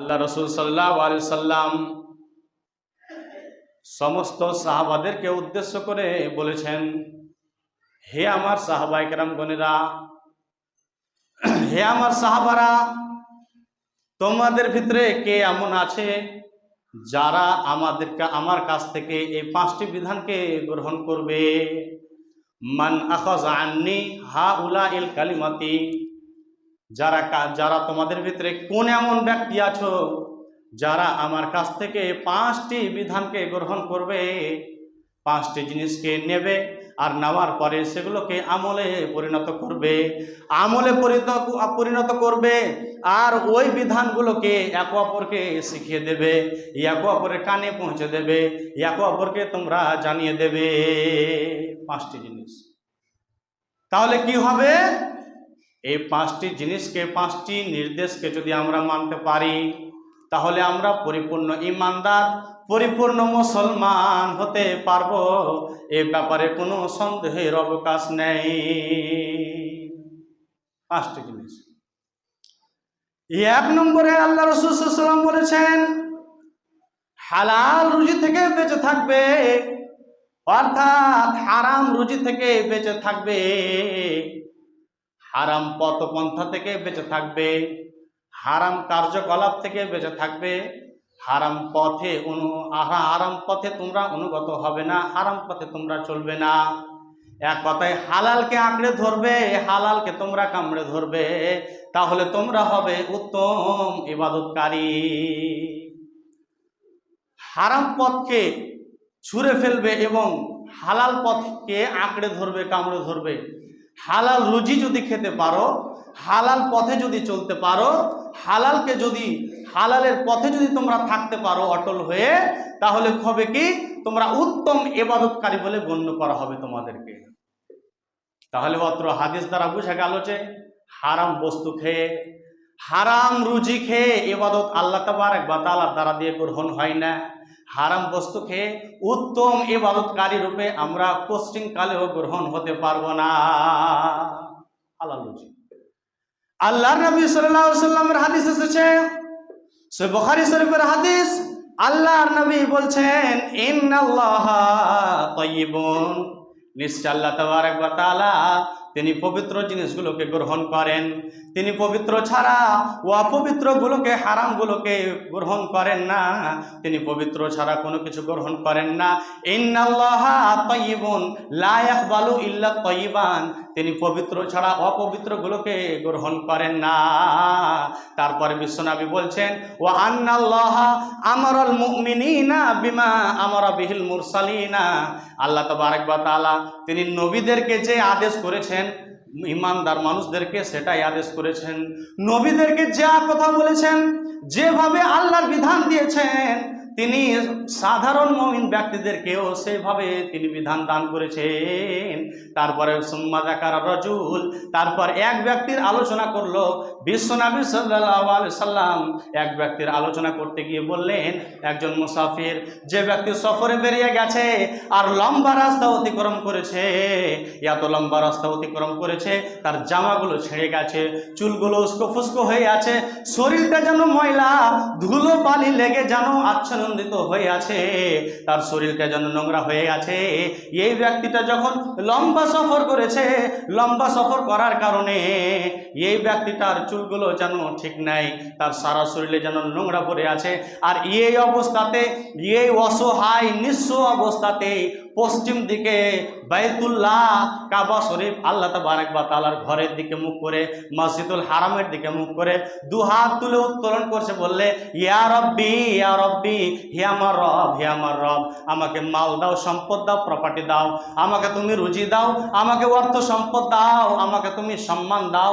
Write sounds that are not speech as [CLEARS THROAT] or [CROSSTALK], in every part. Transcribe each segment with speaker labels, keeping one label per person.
Speaker 1: আল্লাহ রসুল সাল্লাহ আলি সাল্লাম সমস্ত সাহাবাদেরকে উদ্দেশ্য করে বলেছেন, হে আমার সাহাবাইকেরাম গণেরা, হে আমার সাহাবারা, তোমাদের ভিতরে কে এমন আছে যারা আমাদেরকে, আমার কাছ থেকে এই পাঁচটি বিধানকে গ্রহণ করবে? মান আখজ আননি হা উলা ইল কালিমাতি। যারা যারা তোমাদের ভিতরে কোন এমন ব্যক্তি আছো, যারা আমার কাছ থেকে পাঁচটি বিধানকে গ্রহণ করবে, পাঁচটি জিনিসকে নেবে আর নেওয়ার পরে সেগুলোকে আমলে পরিণত করবে, আমলে পরিণত পরিণত করবে আর ওই বিধানগুলোকে এক অপরকে শিখিয়ে দেবে, এক অপরের কানে পৌঁছে দেবে, এক অপরকে তোমরা জানিয়ে দেবে, পাঁচটি জিনিস। তাহলে কি হবে? এই পাঁচটি জিনিসকে, পাঁচটি নির্দেশকে যদি আমরা মানতে পারি, তাহলে আমরা পরিপূর্ণ ইমানদার, পরিপূর্ণ মুসলমান হতে পারব। এ ব্যাপারে কোনো সন্দেহের অবকাশ নেই। পাঁচটি জিনিস। এক নম্বরে আল্লাহ রসুলাম বলেছেন, হালাল রুজি থেকে বেঁচে থাকবে, অর্থাৎ হারাম রুজি থেকে বেঁচে থাকবে। হারাম পথপন্থা থেকে বেঁচে থাকবে, হারাম কার্যকলাপ থেকে বেঁচে থাকবে, হারাম পথে অনু হারাম পথে তোমরা অনুগত হবে না, হারাম পথে তোমরা চলবে না। এক কথায়, হালালকে আঁকড়ে ধরবে, হালালকে তোমরা কামড়ে ধরবে, তাহলে তোমরা হবে উত্তম ইবাদতকারী। হারাম পথকে ছুঁড়ে ফেলবে এবং হালাল পথকে আঁকড়ে ধরবে, কামড়ে ধরবে। হালাল রুজি যদি খেতে পারো, হালাল পথে যদি চলতে পারো, হালালকে যদি, হালালের পথে যদি তোমরা থাকতে পারো অটল হয়ে, তাহলে হবে কি? তোমরা উত্তম এবাদতকারী বলে গণ্য করা হবে তোমাদেরকে। তাহলে অত্র হাদিস দ্বারা বোঝা গেল যে হারাম বস্তু খেয়ে, হারাম রুজি খেয়ে এবাদত আল্লাহ তাবার একবার তালার দ্বারা দিয়ে গ্রহণ হয় না। হারাম বস্তু খেয়ে উত্তম এবাদতকারী রূপে আমরা কোশ্চিন কালেও গ্রহণ হতে পারব না। হালাল রুজি আল্লাহ নবী সাল্লামের হাদিস এসেছে। সে বুখারী শরীফের হাদিস। আল্লাহর নবী বলছেন, ইন্নাল্লাহা তাইয়িবুন নিশ্চয় আল্লাহ তাবারক ওয়া তাআলা তিনি পবিত্র জিনিসগুলোকে গ্রহণ করেন। তিনি পবিত্র ছাড়া অপবিত্রগুলোকে হারামগুলোকে গ্রহণ করেন না। তিনি পবিত্র ছাড়া কোনো কিছু গ্রহণ করেন না। ইন্নাল্লাহা তাইয়িবুন, লা বালু ইল্লা তাইয়িবান। তিনি পবিত্র ছাড়া অপবিত্রগুলোকে গ্রহণ করেন না। তারপরে বিশ্বনবী বলছেন ও আন্নাল্লাহা আমারাল মুমিনিনা বিমা আমারা বিহিল মুরসালিনা। আল্লাহ তাবারক ওয়া তাআলা তিনি নবীদেরকে যে আদেশ করেছেন, ইমানদার মানুষদেরকে সেটাই আদেশ করেছেন। নবীদেরকে যা কথা বলেছেন, যেভাবে আল্লাহর বিধান দিয়েছেন তিনি সাধারণ মমিন ব্যক্তিদেরকেও সেইভাবে তিনি বিধান দান করেছেন। তারপরে সুম্মা রজুল, তারপর এক ব্যক্তির আলোচনা করল বিশ্বনবী আলাইহি সাল্লাম। এক ব্যক্তির আলোচনা করতে গিয়ে বললেন, একজন মুসাফির যে ব্যক্তি সফরে বেরিয়ে গেছে আর লম্বা রাস্তা অতিক্রম করেছে, এত লম্বা রাস্তা অতিক্রম করেছে, তার জামাগুলো ছেড়ে গেছে, চুলগুলো উস্কো ফুস্কো হয়ে আছে, শরীরটা যেন ময়লা ধুলো বালি লেগে যেন আচ্ছানন্দিত হয়ে আছে, তার শরীরটা যেন নোংরা হয়ে আছে। এই ব্যক্তিটা যখন লম্বা সফর করেছে, লম্বা সফর করার কারণে এই ব্যক্তিটার চুলগুলো যেন ঠিক নাই, তার সারা শরীরে যেন নোংরা পড়ে আছে। আর এই অবস্থাতে, এই অসহায়, নিঃস্ব অবস্থাতে পশ্চিম দিকে বাইতুল্লাহ, কাবা শরীফ, আল্লাহ তাবারক বা তালার ঘরের দিকে মুখ করে, মসজিদুল হারামের দিকে মুখ করে দু হাত তুলে উত্তোলন করছে, বললে, ইয়া রব্বি ইয়া রব্বি, হে আমার রব, হে আমার রব, আমাকে মাল দাও, সম্পদ দাও প্রপার্টি দাও, আমাকে তুমি রুজি দাও, আমাকে অর্থ সম্পদ দাও, আমাকে তুমি সম্মান দাও।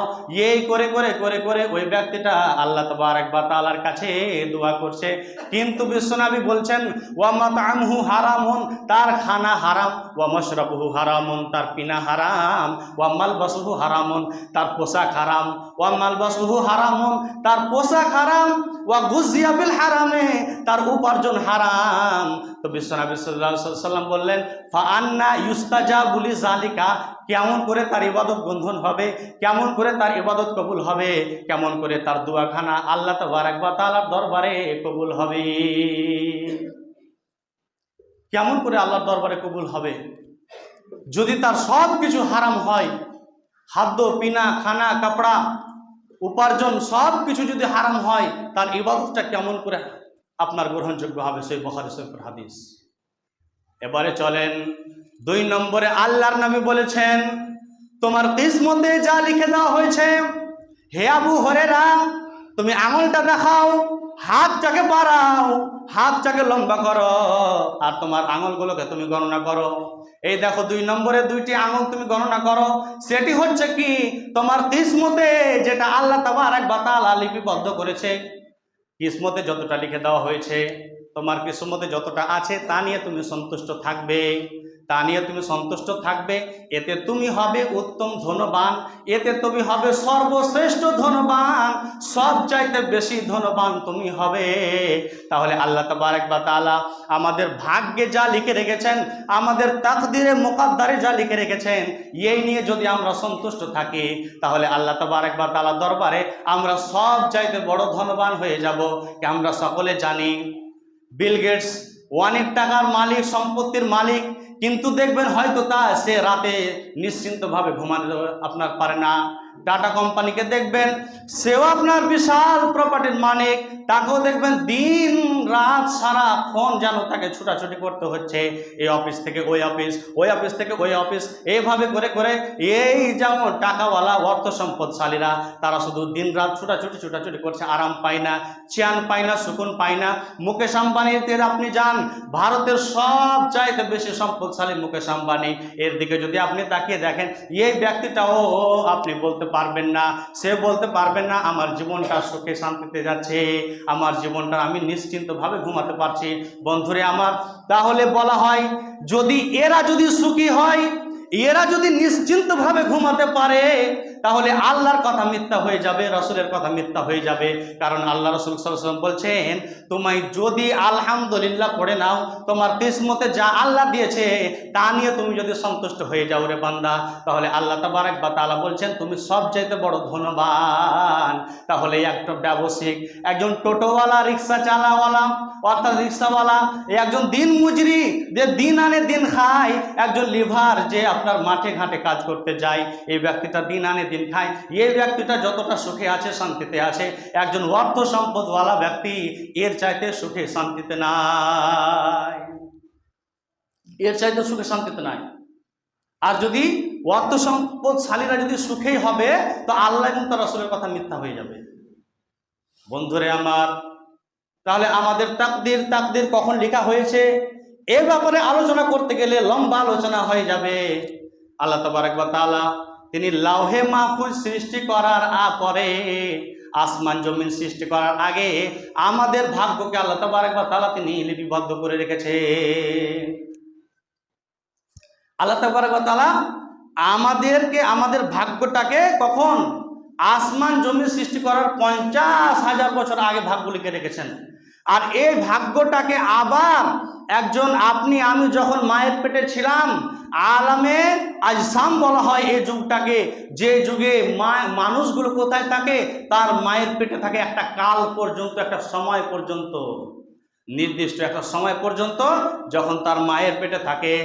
Speaker 1: এই করে করে করে করে ওই ব্যক্তিটা আল্লাহ তাবারক বা তালার কাছে দোয়া করছে। কিন্তু বিশ্বনাবি বলছেন ওয়ামাত আমহু হারামুন, তার খানা হারাম, ওয়া মশরাবহু হারামুন, তার পিনা হারাম, ওয়া মালবাসুহু হারামুন, তার পোশাক হারাম, ওয়া মালবাসুহু হারামুন, তার পোশাক হারাম, ওয়া গুজিয়া বিল হারামে, তার উপার্জন হারাম। তো সাল্লাল্লাহু সাল্লাম বললেন ফা আন্না ইউস্তাজা বুলি জালিকা কেমন করে তার ইবাদত বন্ধন হবে, কেমন করে তার ইবাদত কবুল হবে, কেমন করে তার দুয়াখানা আল্লাহ তাবারাক ওয়া তাআলার দরবারে কবুল হবে। কেমন করে আল্লাহর দরবারে কবুল হবে? যদি তার সব কিছু হারাম হয়, খাদ্য, পিনা, খানা, কাপড়া, উপার্জন, সব কিছু যদি হারাম হয়, তার ইবাদতটা কেমন করে আপনার গ্রহণযোগ্য হবে? সেই বখারি শরীফের হাদিস। এবারে চলেন, দুই নম্বরে আল্লাহর নামে বলেছেন, তোমার কিসমতে যা লিখে দেওয়া হয়েছে, হে আবু হরেরা তুমি আঙুলটা দেখাও। হাতটাকে বাড়াও, হাতটাকে লম্বা করো, আর তোমার আঙুলগুলোকে তুমি গণনা করো। এই দেখো দুই নম্বরে দুইটি আঙুল তুমি গণনা করো। সেটি হচ্ছে কি, তোমার কিসমতে যেটা আল্লাহ তাবার এক বাতালা লিপিবদ্ধ করেছে, কিসমতে যতটা লিখে দেওয়া হয়েছে, তোমার কিসমতে যতটা আছে তা নিয়ে তুমি সন্তুষ্ট থাকবে। তা নিয়ে তুমি সন্তুষ্ট থাকবে। এতে তুমি হবে উত্তম ধনবান। এতে তুমি হবে সর্বশ্রেষ্ঠ ধনবান। সব চাইতে বেশি ধনবান তুমি হবে। তাহলে আল্লাহ তাবারক বা তাআলা আমাদের ভাগ্যে যা লিখে রেখেছেন, আমাদের তাকদিরে মোকাদ্দারে যা লিখে রেখেছেন, এই নিয়ে যদি আমরা সন্তুষ্ট থাকি, তাহলে আল্লাহ তাবারক বা তাআলা দরবারে আমরা সব চাইতে বড় ধনবান হয়ে যাব। আমরা সকলে জানি, বিল গেটস অনেক টাকার মালিক, সম্পত্তির মালিক কিন্তু দেখবেন হয়তো তা সে রাতে নিশ্চিন্তভাবে ঘুমানো আপনার পারে না। টাটা কোম্পানিকে দেখবেন, সেও আপনার বিশাল প্রপার্টির মালিক, তাকেও দেখবেন দিন রাত সারাক্ষণ যেন তাকে ছুটাছুটি করতে হচ্ছে। এই অফিস থেকে ওই অফিস ওই অফিস থেকে ওই অফিস এইভাবে করে করে এই যেমন টাকাওয়ালা, অর্থ সম্পদশালীরা, তারা শুধু দিন রাত ছুটাছুটি ছুটাছুটি করছে, আরাম পায় না, চেয়ান পায় না, সুকুন পায় না। মুকেশ আম্বানিতে আপনি যান, ভারতের সব চাইতে বেশি সম্পদশালী মুকেশ আম্বানি। এর দিকে যদি আপনি তাকিয়ে দেখেন, এই ব্যক্তিটাও আপনি বলতে পারবেন না, সে বলতে পারবেন না, আমার জীবনটা সুখে শান্তিতে যাচ্ছে, আমার জীবনটা আমি নিশ্চিন্তভাবে ঘুমাতে পারছি। বন্ধুরে আমার, তাহলে বলা হয়, যদি এরা যদি সুখী হয়, এরা যদি নিশ্চিন্তভাবে ঘুমাতে পারে তাহলে আল্লাহর কথা মিথ্যা হয়ে যাবে, রসুলের কথা মিথ্যা হয়ে যাবে। কারণ আল্লাহ রসুল সাল্লাম বলছেন, তোমায় যদি আলহামদুলিল্লাহ পড়ে নাও, তোমার কিসমতে যা আল্লাহ দিয়েছে, তা নিয়ে তুমি যদি সন্তুষ্ট হয়ে যাও রে বান্দা, তাহলে আল্লাহ তাবারক বা তাআলা বলছেন, তুমি সব চাইতে বড় ধনবান। তাহলে একটা ব্যবসায়িক, একজন টোটোওয়ালা, রিক্সা চালাওয়ালা, অর্থাৎ রিক্সাওয়ালা, একজন দিন মুজরি, যে দিন আনে দিন খায়, একজন লিভার যে আপনার মাঠে ঘাটে কাজ করতে যায়, এই ব্যক্তিটা দিন আনে দিন খায়। এই ব্যক্তিটা যতটা সুখে আছে, শান্তিতে আছে। একজন অর্থ সম্পদওয়ালা ব্যক্তি এর চাইতে সুখে, শান্তিতে নাই। এর চাইতে সুখে, শান্তিতে নাই। আর যদি অর্থ সম্পদশালীরা যদি সুখেই হবে, তো আল্লাহ এবং তার রসুলের কথা মিথ্যা হয়ে যাবে। বন্ধুরে আমার, তাহলে আমাদের তাকদির তাকদির কখন লেখা হয়েছে? এ ব্যাপারে আলোচনা করতে গেলে লম্বা আলোচনা হয়ে যাবে। আল্লাহ তবারক বা তাআলা তিনি লাউহে মাহফুজ সৃষ্টি করার পরে আসমান জমিন সৃষ্টি করার আগে আমাদের ভাগ্যকে আল্লাহ তবারক বা তাআলা তিনি লিপিবদ্ধ করে রেখেছে আল্লাহ তবারক বা তাআলা আমাদেরকে, আমাদের ভাগ্যটাকে কখন? আসমান জমি সৃষ্টি করার পঞ্চাশ হাজার বছর আগে ভাগ্য লিখে রেখেছেন। আর এই ভাগ্যটাকে আবার একজন আপনি, আমি যখন মায়ের পেটে ছিলাম, আলামে আজসাম বলা হয় এই যুগটাকে, যে যুগে মা, মানুষগুলো কোথায় থাকে, তার মায়ের পেটে থাকে একটা কাল পর্যন্ত, একটা সময় পর্যন্ত। নির্দিষ্ট একটা সময় পর্যন্ত যখন তার মায়ের পেটে থাকে,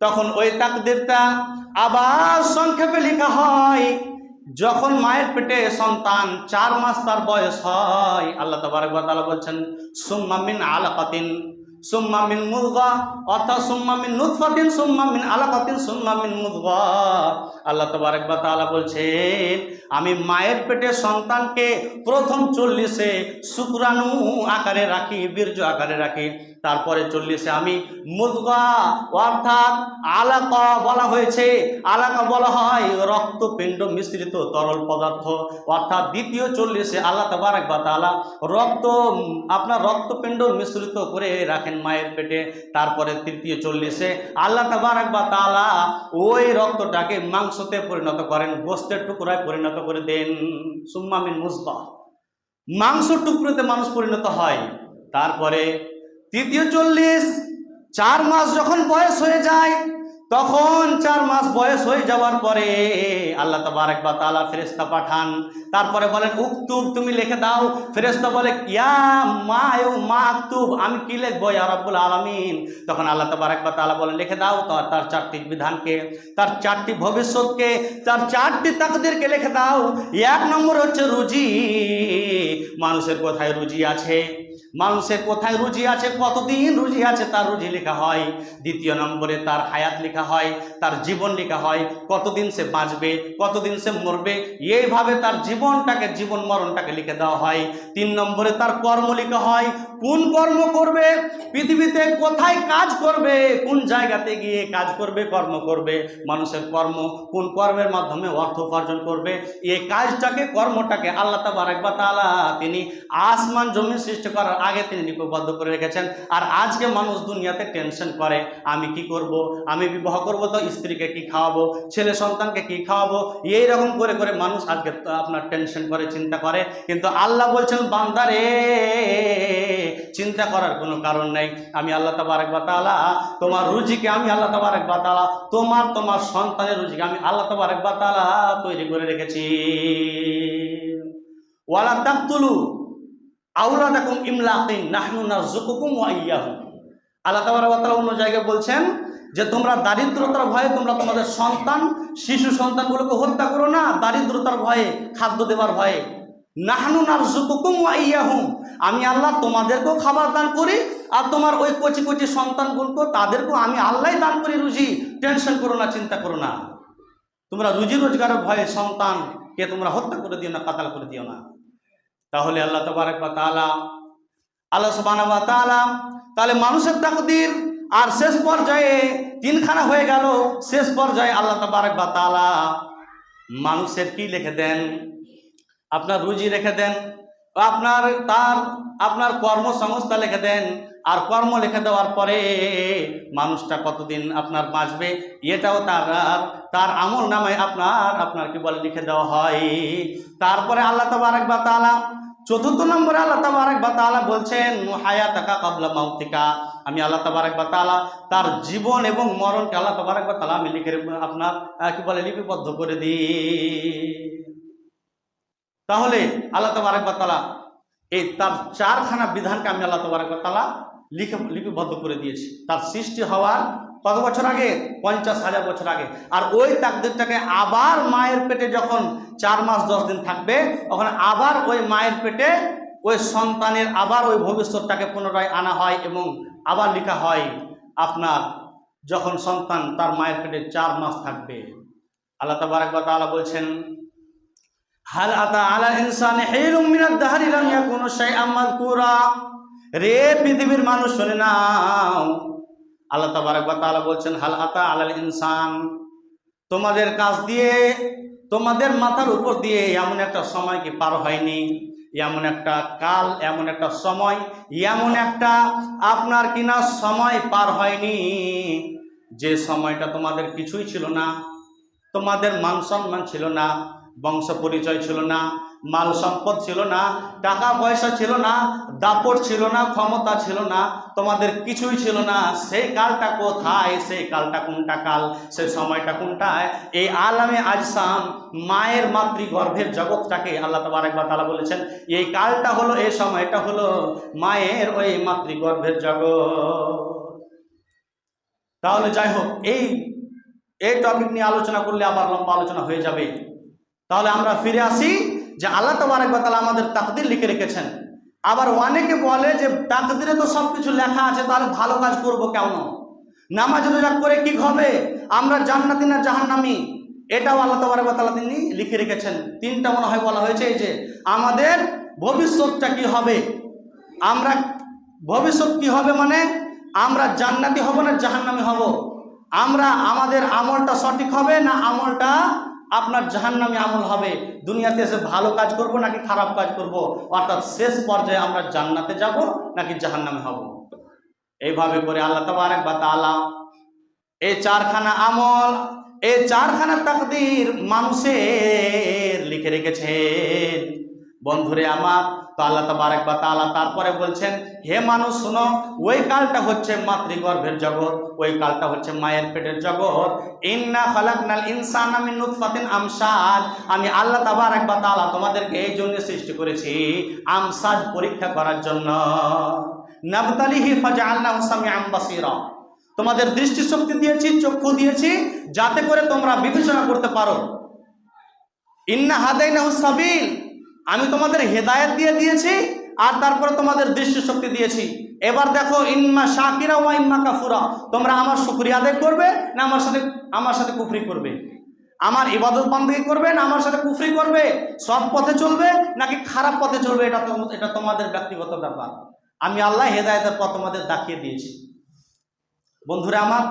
Speaker 1: তখন ওই তাকদিরটা আবার সংক্ষেপে লেখা হয় যখন মায়ের পেটে সন্তান চার মাস তার বয়স হয়, আল্লাহ তাআলা বলছেন, সুম্মা মিন আলাকাতিন, সুম্মা মিন মুদগা অর্থাৎ সুম্মা মিন নুতফাতিন, সুম্মা মিন আলাকাতিন, সুম্মা মিন মুদগা। আল্লাহ তাবারক ওয়া বলছেন, আমি মায়ের পেটে সন্তানকে প্রথম চল্লিশে শুক্রাণু আকারে রাখি, বীর্য আকারে রাখি তারপরে চল্লিশে আমি মুদগা অর্থাৎ আলাকা বলা হয়েছে। আলাকা বলা হয় রক্তপিণ্ড মিশ্রিত তরল পদার্থ। অর্থাৎ দ্বিতীয় চল্লিশে আল্লাহ তাবারক বা তালা রক্ত, আপনার রক্তপিণ্ড মিশ্রিত করে রাখেন মায়ের পেটে। তারপরে তৃতীয় চল্লিশে আল্লাহ তাবারাক বা তালা ওই রক্তটাকে মাংসতে পরিণত করেন, গোস্তের টুকরায় পরিণত করে দেন। সুম্মামিন মুসবা মাংস টুকরোতে মানুষ পরিণত হয়। তারপরে তৃতীয় চল্লিশ, চার মাস যখন বয়স হয়ে যায়, তখন চার মাস বয়স হয়ে যাওয়ার পরে আল্লাহ তাবারাক বা তাআলা ফেরেশতা পাঠান। তারপরে বলেন, উক্তুব, তুমি লিখে দাও। ফেরেশতা বলে, ইয়া মা মা আক্তুব আমি কি লিখব, ইয়া রাব্বুল আলামিন? তখন আল্লাহ তাবারাক বা তাআলা বলেন, লিখে দাও তার চারটি বিধানকে, তার চারটি ভবিষ্যৎকে, তার চারটি তাকদেরকে লিখে দাও। এক নম্বর হচ্ছে রুজি। মানুষের কোথায় রুজি আছে? মানুষের কোথায় রুজি আছে, কতদিন রুজি আছে তার রুজি লেখা হয়। দ্বিতীয় নম্বরে তার হায়াত লেখা হয়, তার জীবন লেখা হয়, কতদিন সে বাঁচবে, কতদিন সে মরবে, এইভাবে তার জীবনটাকে, জীবন মরণটাকে লিখে দেওয়া হয়। তিন নম্বরে তার কর্ম লেখা হয়, কোন কর্ম করবে, পৃথিবীতে কোথায় কাজ করবে, কোন জায়গাতে গিয়ে কাজ করবে, কর্ম করবে। মানুষের কর্ম কোন কর্মের মাধ্যমে অর্থ উপার্জন করবে, এই কাজটাকে, কর্মটাকে আল্লাহ তাবারাক বা তাআলা তিনি আসমান জমি সৃষ্টি করার আগে তিনি লিপিবদ্ধ করে রেখেছেন। আর আজকে মানুষ দুনিয়াতে টেনশন করে, আমি কি করব? আমি বিবাহ করব তো স্ত্রীকে কি খাওয়াবো? ছেলে সন্তানকে কি খাওয়াবো? এই রকম করে করে মানুষ আজকে আপনার টেনশন করে, চিন্তা করে। কিন্তু আল্লাহ বলছেন বান্দারে চিন্তা করার কোনো কারণ নেই। আমি আল্লাহ তাবারক বা তাআলা, তোমার রুজিকে আমি আল্লাহ তাবারক বা তাআলা, তোমার তোমার সন্তানের রুজিকে আমি আল্লাহ তাবারক বা তাআলা তৈরি করে রেখেছি। ওয়ালা তাকতুলু আউলাদাকুম ইমলাকিন, নাহনু নারযুকুকুম ওয়া ইয়্যাহুম আল্লাহ তাবারক ওয়া তাআলা অন্য জায়গায় বলছেন যে, তোমরা দারিদ্রতার ভয়ে তোমরা তোমাদের সন্তান, শিশু সন্তানগুলোকে হত্যা করো না, দারিদ্রতার ভয়ে, খাদ্য দেওয়ার ভয়ে। নাহনু নারযুকুকুম ওয়া ইয়্যাহুম আমি আল্লাহ তোমাদেরকেও খাবার দান করি, আর তোমার ওই কচি কচি সন্তানগুলোকে তাদেরকেও আমি আল্লাহই দান করি, রুজি। টেনশন করো না, চিন্তা করো না। তোমরা রুজি রোজগারের ভয়ে সন্তানকে তোমরা হত্যা করে দিও না, কাতাল করে দিও না। তাহলে আল্লাহ তবারক বা তালা আল্লাহ সুবহানাহু বা তালা তাহলে মানুষের তাকদির আর শেষ পর্যায়ে তিনখানা হয়ে গেল। শেষ পর্যায়ে আল্লাহ তবারক বা তালা মানুষের কি লিখে দেন? আপনার রুজি রেখে দেন আপনার তার, আপনার কর্মসংস্থা লিখে দেন, আর কর্ম লিখে দেওয়ার পরে মানুষটা কতদিন আপনার বাঁচবে, এটাও তার তার আমল নামায় আপনার আপনার কি বলে লিখে দেওয়া হয়। তারপরে আল্লাহ তাবারক বা তাআলা, চতুর্থ নম্বরে আল্লাহ তাবারক বা তাআলা বলছেন হায়া হায়াতাকা কাবলা মাউতিকা। আমি আল্লাহ তাবারক বা তাআলা, তার জীবন এবং মরণকে আল্লাহ তাবারক বা তাআলা আমি লিখে, আপনার কি বলে লিপিবদ্ধ করে দিই। তাহলে আল্লাহ তাবারক বা তাআলা এই তার চারখানা বিধানকে আমি আল্লাহ তাবারক বা লিখে, লিপিবদ্ধ করে দিয়েছি। তার সৃষ্টি হওয়ার কত বছর আগে? পঞ্চাশ হাজার বছর আগে। আর ওই তাকদিরটাকে আবার মায়ের পেটে যখন চার মাস দশ দিন থাকবে, তখন আবার ওই মায়ের পেটে ওই সন্তানের আবার ওই ভবিষ্যৎটাকে পুনরায় আনা হয় এবং আবার লেখা হয়, আপনার যখন সন্তান তার মায়ের পেটে চার মাস থাকবে। আল্লাহ তাবারক তাআলা বলছেন হাল আতা আলা ইনসানি হিলুম মিনাদ দাহরি লাম ইয়াকুনু শাইআম মাযকুরা। রে পৃথিবীর মানুষ, শুনে নাও আল্লাহ তাবারক ওয়া তাআলা বলছেন, হাল আতা আলাল ইনসান, তোমাদের কাছ দিয়ে, তোমাদের মাথার উপর দিয়ে এমন একটা সময় কি পার হয়নি? এমন একটা কাল, এমন একটা সময়, এমন একটা আপনার কিনা সময় পার হয়নি। যে সময়টা তোমাদের কিছুই ছিল না, তোমাদের মান সম্মান ছিল না বংশ পরিচয় ছিল না, মাল সম্পদ ছিল না, টাকা পয়সা ছিল না, দাপট ছিল না, ক্ষমতা ছিল না, তোমাদের কিছুই ছিল না। সেই কালটা কোথায়? সেই কালটা কোনটা কাল? সেই সময়টা কোনটায়? এই আলামে আজসাম মায়ের মাতৃগর্ভের জগৎটাকে আল্লাহ তবার একবার তালা বলেছেন, এই কালটা হলো, এই সময়টা হলো মায়ের ওই মাতৃগর্ভের জগৎ। তাহলে যাই হোক, এই এই টপিক নিয়ে আলোচনা করলে আবার লম্বা আলোচনা হয়ে যাবে। তাহলে আমরা ফিরে আসি যে আল্লাহ তাআলা আমাদের তাকদির লিখে রেখেছেন। আবার অনেকে বলে যে তাকদিরে তো সব কিছু লেখা আছে, তাহলে ভালো কাজ করব কেন? নামাজ রোজা করে কি হবে? আমরা জান্নাতি না জাহান্নামি? এটাও আল্লাহ তাআলা তিনি লিখে রেখেছেন। তিনটা মনে হয় বলা হয়েছে এই যে, আমাদের ভবিষ্যৎটা কি হবে? আমরা ভবিষ্যৎ কি হবে মানে আমরা জান্নাতি হব না জাহান্নামি হব? আমরা আমাদের আমলটা সঠিক হবে না আমলটা আপনার জাহান নামে আমল হবে। দুনিয়াতে এসে ভালো কাজ করব নাকি খারাপ কাজ করব? অর্থাৎ শেষ পর্যায়ে আমরা জান্নাতে যাব নাকি জাহান নামে হব? এইভাবে করে আল্লাহ তবারক বা তালা এই চারখানা আমল, এই চারখানা তাকদির মানুষের লিখে রেখেছেন। বন্ধুরে আমার, তো আল্লাহ তাবারক বা তাআলা তারপরে বলছেন, হে মানুষ শোনো, ওই কালটা হচ্ছে মাতৃগর্ভের জগৎ, ওই কালটা হচ্ছে মায়ের পেটের জগৎ। ইন্না খালাকনাল ইনসান মিন নুতফাতিন আমসাজ আমি আল্লাহ তাবারক বা তাআলা তোমাদেরকে এই জন্য সৃষ্টি করেছি আমসাজ পরীক্ষা করার জন্য। নাবতালিহি ফাজআলনাহু সামিআন বাসীরা। তোমাদের দৃষ্টিশক্তি দিয়েছি, চক্ষু দিয়েছি, যাতে করে তোমরা বিবেচনা করতে পারো। ইন্না হাদাইনাহু সাবিল। আমি তোমাদের হেদায়েত দিয়ে দিয়েছি, আর তারপরে তোমাদের দৃষ্টিশক্তি দিয়েছি। এবার দেখো ইন্মা শাকিরা ওয়া ইম্মা কাফুরা। তোমরা আমার শুকরিয়া আদায় করবে, না আমার সাথে আমার সাথে কুফরি করবে? আমার ইবাদত বান্ধবী করবে, না আমার সাথে কুফরি করবে? সব পথে চলবে, নাকি খারাপ পথে চলবে? এটা এটা তোমাদের ব্যক্তিগত ব্যাপার। আমি আল্লাহ হেদায়তের পথ তোমাদের দেখিয়ে দিয়েছি। বন্ধুরা আমার,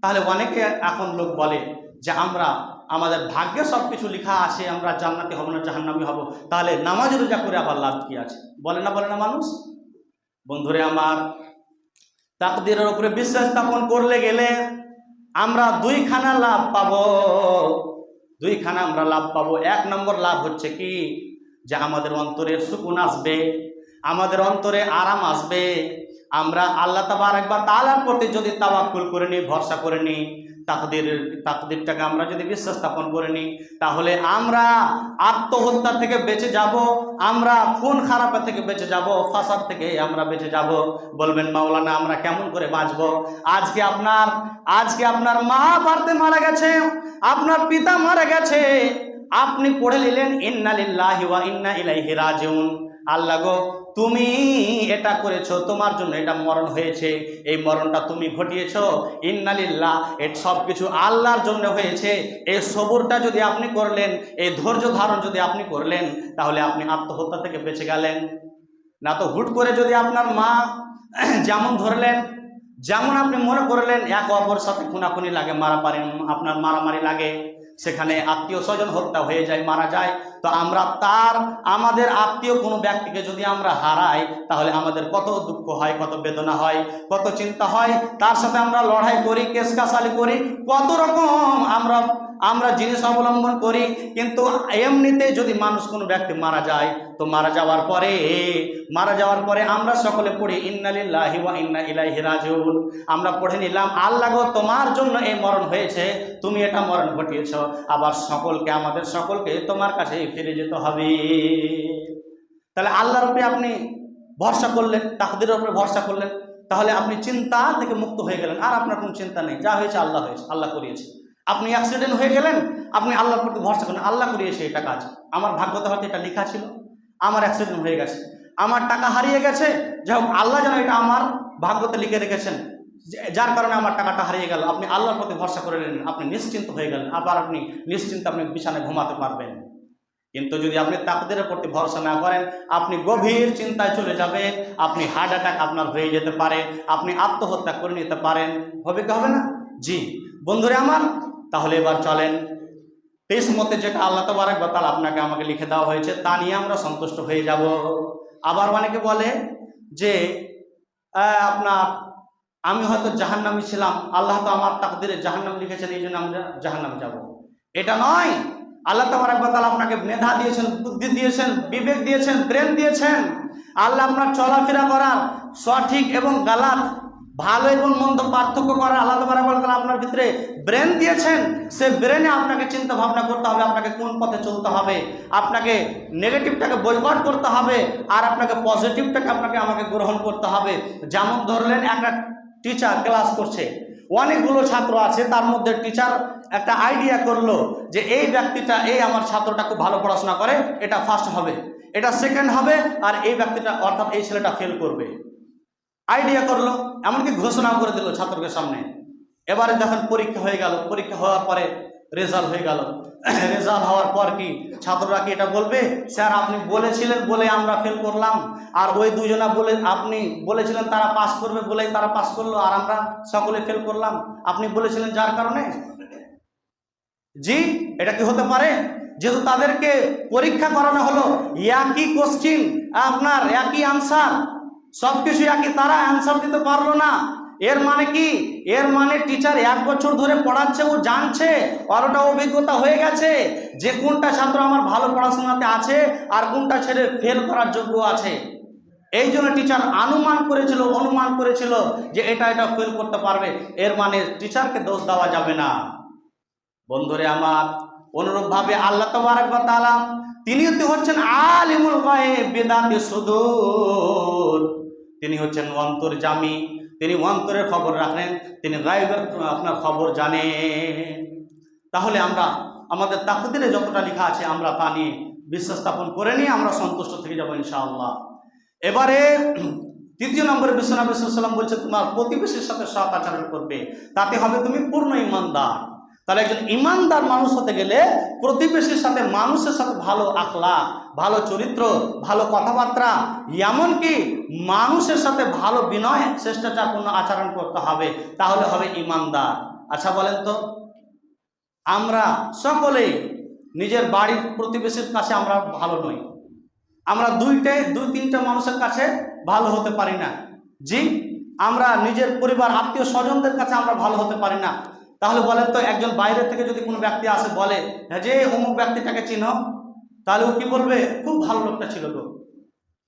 Speaker 1: তাহলে অনেকে এখন লোক বলে যে আমরা আমাদের ভাগ্যে সব কিছু লেখা আছে, আমরা জান্নাতি হব না, জাহান্নামি হব। তাহলে নামাজ রোজা করে আবার লাভ কি আছে? বলে না বলে না মানুষ? বন্ধুরে আমার, তাকদিরের উপরে বিশ্বাস স্থাপন করলে গেলে আমরা দুইখানা লাভ পাবো। দুইখানা আমরা লাভ পাবো। এক নম্বর লাভ হচ্ছে কি? যে আমাদের অন্তরে সুকুন আসবে, আমাদের অন্তরে আরাম আসবে। আমরা আল্লাহ তাবার একবার তালার প্রতি যদি তাওয়াক্কুল করে নিই, ভরসা করে নিই তাকদের তাকদিরটাকে আমরা যদি বিশ্বাস স্থাপন করে নিই, তাহলে আমরা আত্মহত্যা থেকে বেঁচে যাব, আমরা খুন খারাপের থেকে বেঁচে যাব, ফাসাদ থেকে আমরা বেঁচে যাব। বলবেন, মাওলানা, আমরা কেমন করে বাঁচব? আজকে আপনার আজকে আপনার মা বাড়তে মারা গেছে, আপনার পিতা মারা গেছে। আপনি পড়ে নিলেন, ইন্না লিল্লাহি ওয়া ইন্না ইলাইহি রাজিউন। আল্লাহ গো তুমি এটা করেছ, তোমার জন্য এটা মরণ হয়েছে। এই মরণটা তুমি ঘটিয়েছ। ইন্নালিল্লাহ, এর সব কিছু আল্লাহর জন্য হয়েছে। এই সবরটা যদি আপনি করলেন, এই ধৈর্য ধারণ যদি আপনি করলেন, তাহলে আপনি আত্মহত্যা থেকে বেঁচে গেলেন। না তো হুট করে যদি আপনার মা [CLEARS THROAT] যেমন ধরলেন, যেমন আপনি মনে করলেন, এক অপর সাথে খুনাখুনি লাগে মারা পারেন আপনার মারামারি লাগে। সেখানে আত্মীয় স্বজন হত্যা হয়ে যায়, মারা যায়। তো আমরা তার, আমাদের আত্মীয় কোনো ব্যক্তিকে যদি আমরা হারাই, তাহলে আমাদের কত দুঃখ হয়, কত বেদনা হয়, কত চিন্তা হয়। তার সাথে আমরা লড়াই করি কেস কাসালি করি, কত রকম আমরা আমরা জিনিস অবলম্বন করি, কিন্তু এমনিতে যদি মানুষ কোনো ব্যক্তি মারা যায়, তো মারা যাওয়ার পরে, মারা যাওয়ার পরে আমরা সকলে পড়ি ইন্নালিল্লাহি ওয়া ইন্না ইলাইহি রাজিউন। আমরা পড়ে নিলাম, আল্লাহ গো, তোমার জন্য এই মরণ হয়েছে, তুমি এটা মরণ ঘটিয়েছ, আবার সকলকে, আমাদের সকলকে তোমার কাছে ফিরে যেতে হবে। তাহলে আল্লাহর উপরে আপনি ভরসা করলেন তাকদের উপরে ভরসা করলেন, তাহলে আপনি চিন্তা থেকে মুক্ত হয়ে গেলেন, আর আপনার কোনো চিন্তা নেই, যা হয়েছে আল্লাহ হয়েছে, আল্লাহ করিয়েছে। আপনি অ্যাক্সিডেন্ট হয়ে গেলেন, আপনি আল্লাহর প্রতি ভরসা করেন আল্লাহ করিয়েছে এটা কাজ আমার ভাগ্যতে হয়তো এটা লেখা ছিল, আমার অ্যাক্সিডেন্ট হয়ে গেছে, আমার টাকা হারিয়ে গেছে, যাই হোক, আল্লাহ যেন এটা আমার ভাগ্যতে লিখে রেখেছেন যার কারণে আমার টাকাটা হারিয়ে গেল, আপনি আল্লাহর প্রতি ভরসা করে নিলেন, আপনি নিশ্চিন্ত হয়ে গেলেন, আবার আপনি নিশ্চিন্ত আপনি বিছানায় ঘুমাতে পারবেন। কিন্তু যদি আপনি তাকদের প্রতি ভরসা না করেন, আপনি গভীর চিন্তায় চলে যাবেন আপনি হার্ট অ্যাটাক আপনার হয়ে যেতে পারে, আপনি আত্মহত্যা করে নিতে পারেন। হবে কি হবে না? জি। বন্ধুরা আমার তাহলে এবার চলেন। তেইশ মতে যেটা আল্লাহ তবারক বা তাআলা আপনাকে আমাকে লিখে দেওয়া হয়েছে, তা নিয়ে আমরা সন্তুষ্ট হয়ে যাব। আবার অনেকে বলে যে আপনার, আমি হয়তো জাহান্নামী ছিলাম। আল্লাহ তো আমার তাকদিরে জাহান্নাম লিখেছেন এই জন্য আমরা জাহান্নামে যাব। এটা নয়। আল্লাহ তাবারক ওয়া তাআলা আপনাকে মেধা দিয়েছেন, বুদ্ধি দিয়েছেন, বিবেক দিয়েছেন ব্রেন দিয়েছেন। আল্লাহ আপনার চলাফেরা করার সঠিক এবং গালাত ভালো এবং মন্দ পার্থক্য করা আল্লাহ তাবারক ওয়া তাআলা আপনার ভিতরে ব্রেন দিয়েছেন, সে ব্রেনে আপনাকে চিন্তা ভাবনা করতে হবে, আপনাকে কোন পথে চলতে হবে, আপনাকে নেগেটিভটাকে বয়কট করতে হবে, আর আপনাকে পজিটিভটাকে আপনাকে আমাকে গ্রহণ করতে হবে। যেমন ধরলেন একটা টিচার ক্লাস করছে, অনেকগুলো ছাত্র আছে, তার মধ্যে টিচার একটা আইডিয়া করল যে এই ব্যক্তিটা, এই আমার ছাত্রটা খুব ভালো পড়াশোনা করে, এটা ফার্স্ট হবে, এটা সেকেন্ড হবে, আর এই ব্যক্তিটা অর্থাৎ এই ছেলেটা ফেল করবে। আইডিয়া করল, এমনকি ঘোষণাও করে দিল ছাত্রকে সামনে। এবারে যখন পরীক্ষা হয়ে গেল, পরীক্ষা হওয়ার পরে রেজাল্ট হয়ে গেল। রেজাল্ট হওয়ার পর কি ছাত্ররা কি এটা বলবে? স্যার, আপনি বলেছিলেন বলে আমরা ফেল করলাম, আর ওই দুজনা বলে আপনি বলেছিলেন তারা পাস করবে বলেই তারা পাস করল, আর আমরা সকলে ফেল করলাম। আপনি বলেছিলেন যার কারণে? জি, এটা কি হতে পারে? যেহেতু তাদেরকে পরীক্ষা করানো হলো, একই কোশ্চিন আপনার একই আনসার সব কিছু একই তারা অ্যান্সার দিতে পারল না। এর মানে কি? এর মানে টিচার এক বছর ধরে পড়াচ্ছে, ও জানছে ওটা অভিজ্ঞতা হয়ে গেছে যে কোনটা ছাত্র আমার ভালো পড়াশোনাতে আছে আর কোনটা ছেলে ফেল করার যোগ্য আছে। এই জন্য টিচার অনুমান করেছিল অনুমান করেছিল যে এটা এটা ফেল করতে পারবে। এর মানে টিচারকে দোষ দেওয়া যাবে না। বন্ধুরে আমার, অনুরূপভাবে আল্লাহ তবারক তাআলা তিনি হচ্ছেন আলিমুল তিনি হচ্ছেন অন্তর্জামী তিনি অন্তরের খবর রাখেন। তিনি গায়েবের আপনার খবর জানেন। তাহলে আমরা, আমাদের তাকদিরে যতটা লেখা আছে আমরা তা নিয়ে বিশ্বাস স্থাপন করে নিয়ে আমরা সন্তুষ্ট থেকে যাব ইনশাআল্লাহ। এবারে তৃতীয় নম্বরে বিশ্বনাথ সাল্লাম বলছে, তোমার প্রতিবেশীর সাথে সৎ আচরণ করবে, তাতে হবে তুমি পূর্ণ ইমানদার। তাহলে একজন ইমানদার মানুষ হতে গেলে প্রতিবেশীর সাথে মানুষের সাথে ভালো আখলা ভালো চরিত্র, ভালো কথাবার্তা, এমনকি মানুষের সাথে ভালো বিনয় শিষ্টাচারপূর্ণ আচরণ করতে হবে, তাহলে হবে ইমানদার। আচ্ছা বলেন তো, আমরা সকলেই নিজের বাড়ির প্রতিবেশীর কাছে আমরা ভালো নই। আমরা দুইটে, দুই, তিনটা মানুষের কাছে ভালো হতে পারি না। জি, আমরা নিজের পরিবার, আত্মীয় স্বজনদের কাছে আমরা ভালো হতে পারি না। তাহলে বলেন তো একজন বাইরে থেকে যদি কোনো ব্যক্তি আসে, বলে হ্যাঁ যে, অমুক ব্যক্তিটাকে চিনো, তাহলে ও কি বলবে? খুব ভালো লোকটা ছিল গো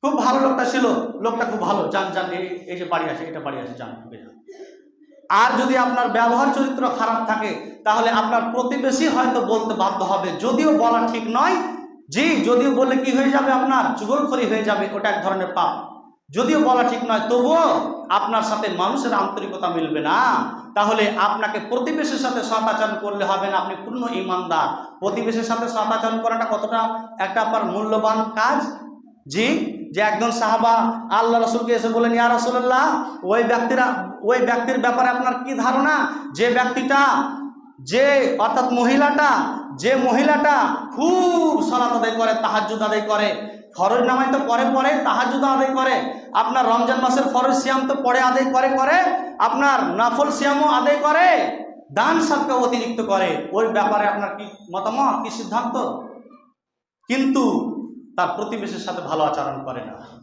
Speaker 1: খুব ভালো লোকটা ছিল, লোকটা খুব ভালো, যান যান, এই যে বাড়ি আসে, এটা বাড়ি আসে যান। আর যদি আপনার ব্যবহার চরিত্র খারাপ থাকে, তাহলে আপনার প্রতিবেশী হয়তো বলতে বাধ্য হবে, যদিও বলা ঠিক নয়, জি, যদিও বললে কি হয়ে যাবে আপনার? চুগলখড়ি হয়ে যাবে, ওটা এক ধরনের পাপ। যদিও বলা ঠিক নয়, তবুও আপনার সাথে মানুষের আন্তরিকতা মিলবে না। তাহলে আপনাকে প্রতিবেশীর সাথে সদাচরণ করলে হবে না। আপনি পূর্ণ ইমানদার। প্রতিবেশীর সাথে সদাচরণ করাটা কতটা একটা আপনার মূল্যবান কাজ? জি? যে একজন সাহাবা আল্লাহ রসুলকে এসে বলেন ইয়া রসুল্লাহ ওই ব্যক্তিরা, ওই ব্যক্তির ব্যাপারে আপনার কি ধারণা? যে ব্যক্তিটা, যে, অর্থাৎ মহিলাটা, যে মহিলাটা খুব সলাত আদায় করে তাহাজুদ আদায় করে ফরজ নামাই তো পরে পরে তাহাজুদ আদায় করে। আপনার রমজান মাসের ফরজ সিয়াম তো পরে আদায় করে করে। আপনার নাফল সিয়ামও আদায় করে। দান সবকে অতিরিক্ত করে। ওই ব্যাপারে আপনার কি মতামত, কি সিদ্ধান্ত? কিন্তু তার প্রতিবেশীর সাথে ভালো আচরণ করে না।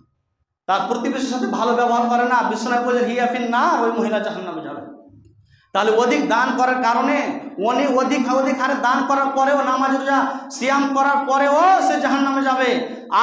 Speaker 1: তার প্রতিবেশীর সাথে ভালো ব্যবহার করে না। বিশ্বনাথ বলছে হিয়াফিন না ওই মহিলা জাহান নামে যাবে। তাহলে অধিক দান করার কারণে উনি অধিক অধিক হারে দান করার পরেও, নামাজ রোজা সিয়াম করার পরেও সে জাহান নামে যাবে।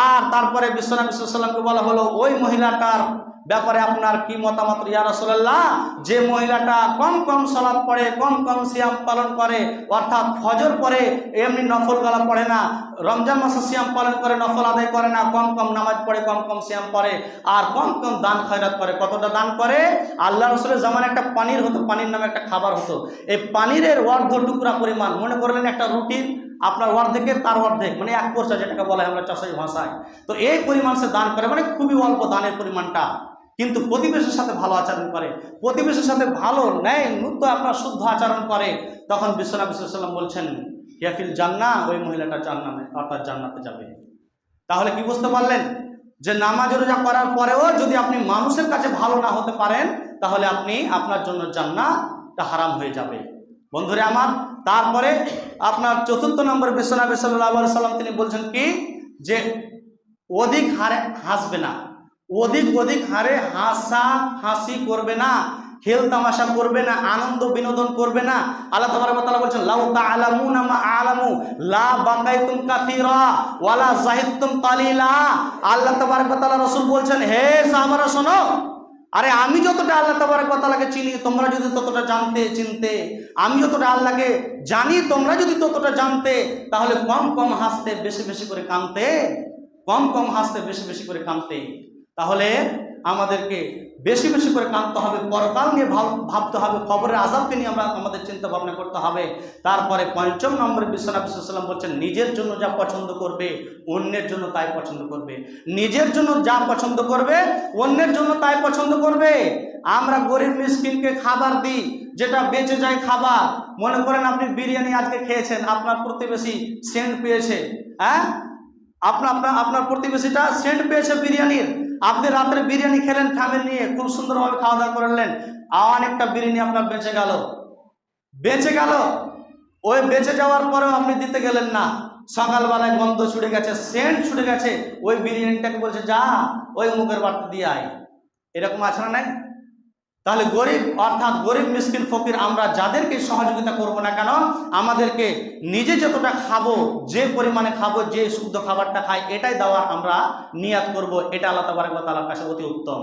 Speaker 1: আর তারপরে বিশ্বনাথ বিশ্বসাল্লামকে বলা হলো, ওই মহিলাটার ব্যাপারে আপনার কি মতামত? ইয়া রাসূলুল্লাহ, যে মহিলাটা কম কম সালাত পড়ে, কম কম সিয়াম পালন করে, অর্থাৎ ফজর পরে এমনি নফল গলা পড়ে না, রমজান মাসে সিয়াম পালন করে, নফল আদায় করে না, কম কম নামাজ পড়ে, কম কম সিয়াম পড়ে, আর কম কম দান খয়রাত করে, কতটা দান করে? আল্লাহ রসুলের জামান একটা পানির হতো, পানির নামে একটা খাবার হতো। এই পানিরের অর্ধ টুকরা পরিমাণ, মনে করলেন একটা রুটির আপনার অর্ধেকের তার অর্ধেক মানে এক কোর্সা যেটাকে বলা হয় আমরা চাষের ভাষায়। তো এই পরিমাণ সে দান করে মানে খুবই অল্প দানের পরিমাণটা। কিন্তু প্রতিবেশীর সাথে ভালো আচরণ করে। প্রতিবেশীর সাথে ভালো ন্যায় মুক্ত আপনার শুদ্ধ আচরণ করে। তখন বিশ্বনাথ বিশ্বসাল্লাম বলছেন ইয়াফিল জান্না ওই মহিলাটা জান্নামে, অর্থাৎ জান্নাতে যাবে। তাহলে কি বুঝতে পারলেন? যে নামাজ রোজা করার পরেও যদি আপনি মানুষের কাছে ভালো না হতে পারেন, তাহলে আপনি আপনার জন্য জান্নাটা হারাম হয়ে যাবে। বন্ধুরে আমার, তারপরে আপনার চতুর্থ নম্বর বিশ্বনাথ সাল্লাহ সাল্লাম তিনি বলছেন কি? যে অধিক হারে হাসবে না। অধিক অধিক হারে হাসা হাসি করবে না, খেল তামাশা করবে না, আনন্দ বিনোদন করবে না। আল্লাহ তাবারক ওয়া তাআলা বলছেন, লাউ তাআলামুনা মা আলামু, লা বাকাইতুম কাসীরা ওয়ালা জাহিদতুম কালিলা। আল্লাহ তাআলা রাসূল বলছেন, হে সাহাবারা, শোনো, আরে আমি যতটা আল্লাহ তাবারক ওয়া তাআলাকে চিনি, তোমরা যদি ততটা জানতে চিনতে, আমি যতটা আল্লাহকে জানি, তোমরা যদি ততটা জানতে, তাহলে কম কম হাসতে বেশি বেশি করে কাঁদতে কম কম হাসতে বেশি বেশি করে কাঁদতে তাহলে আমাদেরকে বেশি বেশি করে কাঁদতে হবে, পরকাল নিয়ে ভাব- ভাবতে হবে খবরের আজাবকে নিয়ে আমরা আমাদের চিন্তা ভাবনা করতে হবে। তারপরে পঞ্চম নম্বরে বিশ্বনাথ বিশ্বসাল্লাম বলছেন, নিজের জন্য যা পছন্দ করবে, অন্যের জন্য তাই পছন্দ করবে। নিজের জন্য যা পছন্দ করবে, অন্যের জন্য তাই পছন্দ করবে। আমরা গরিব মিসকিনকে খাবার দিই, যেটা বেঁচে যায় খাবার। মনে করেন আপনি বিরিয়ানি আজকে খেয়েছেন, আপনার প্রতিবেশী সেন্ট পেয়েছে হ্যাঁ? আপনার আপনার আপনার প্রতিবেশীটা সেন্ট পেয়েছে বিরিয়ানির। আপনি রাত্রে বিরিয়ানি খেলেন ফ্যামিলি নিয়ে খুব সুন্দরভাবে খাওয়া দাওয়া করলেন অনেকটা বিরিয়ানি আপনার বেঁচে গেল। বেঁচে গেল? ওই বেঁচে যাওয়ার পরেও আপনি দিতে গেলেন না। সকালবেলায় গন্ধ ছুটে গেছে, সেন্ট ছুটে গেছে, ওই বিরিয়ানিটাকে বলছে, যা, ওই মুখের বাড়তে দিয়ে আয়। এরকম আছে না নাই? তাহলে গরিব, অর্থাৎ গরিব মিসকিন ফকির আমরা যাদেরকে সহযোগিতা করব না কেন, আমাদেরকে নিজে যতটা খাব, যে পরিমাণে খাব, যে শুদ্ধ খাবারটা খাই, এটাই দেওয়ার আমরা নিয়াত করব। এটা আল্লাহ তাবারক ওয়া তাআলার কাছে অতি উত্তম।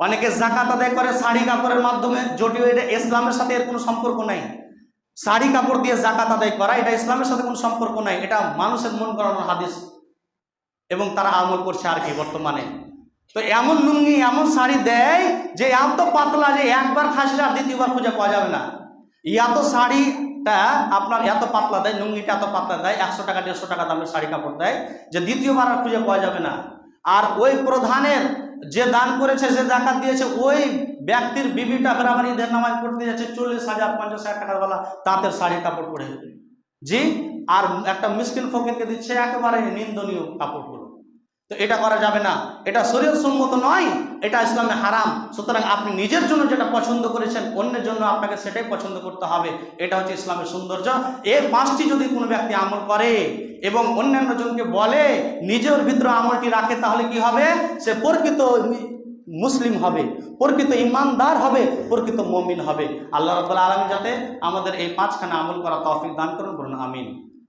Speaker 1: অনেকে জাকাত আদায় করে শাড়ি কাপড়ের মাধ্যমে, যদিও এটা ইসলামের সাথে এর কোনো সম্পর্ক নাই। শাড়ি কাপড় দিয়ে জাকাত আদায় করা, এটা ইসলামের সাথে কোনো সম্পর্ক নাই। এটা মানুষের মন করানোর হাদিস এবং তারা আমল করছে আর কি বর্তমানে। তো এমন লুঙ্গি, এমন শাড়ি দেয় যে এত পাতলা যে একবার খাসলে আর দ্বিতীয়বার খুঁজে পাওয়া যাবে না। এত শাড়িটা আপনার এত পাতলা দেয়, লুঙ্গিটা এত পাতলা দেয়, একশো টাকা, দেড়শো টাকা দামের শাড়ি কাপড় দেয় যে দ্বিতীয়বার আর খুঁজে পাওয়া যাবে না। আর ওই প্রধানের যে দান করেছে, যে জাকাত দিয়েছে, ওই ব্যক্তির বিবিটা বেড়াবাড়ি ঈদের নামাজ পড়তে যাচ্ছে, চল্লিশ হাজার, পঞ্চাশ হাজার টাকার বেলা তাঁতের শাড়ি কাপড় পরে জি, আর একটা মিসকিন ফকিরকে দিচ্ছে একেবারে নিন্দনীয় কাপড়গুলো তো এটা করা যাবে না। এটা শরীর সম্মত নয়, এটা ইসলামে হারাম। সুতরাং আপনি নিজের জন্য যেটা পছন্দ করেছেন, অন্যের জন্য আপনাকে সেটাই পছন্দ করতে হবে। এটা হচ্ছে ইসলামের সৌন্দর্য। এই পাঁচটি যদি কোনো ব্যক্তি আমল করে এবং অন্যান্য জনকে বলে, নিজের ভিতরে আমলটি রাখে, তাহলে কি হবে? সে প্রকৃত মুসলিম হবে, প্রকৃত ইমানদার হবে, প্রকৃত মমিন হবে। আল্লাহ রব্বুল আলমী যাতে আমাদের এই পাঁচখানা আমল করা তফিক দান করুন, বলুন আমিন।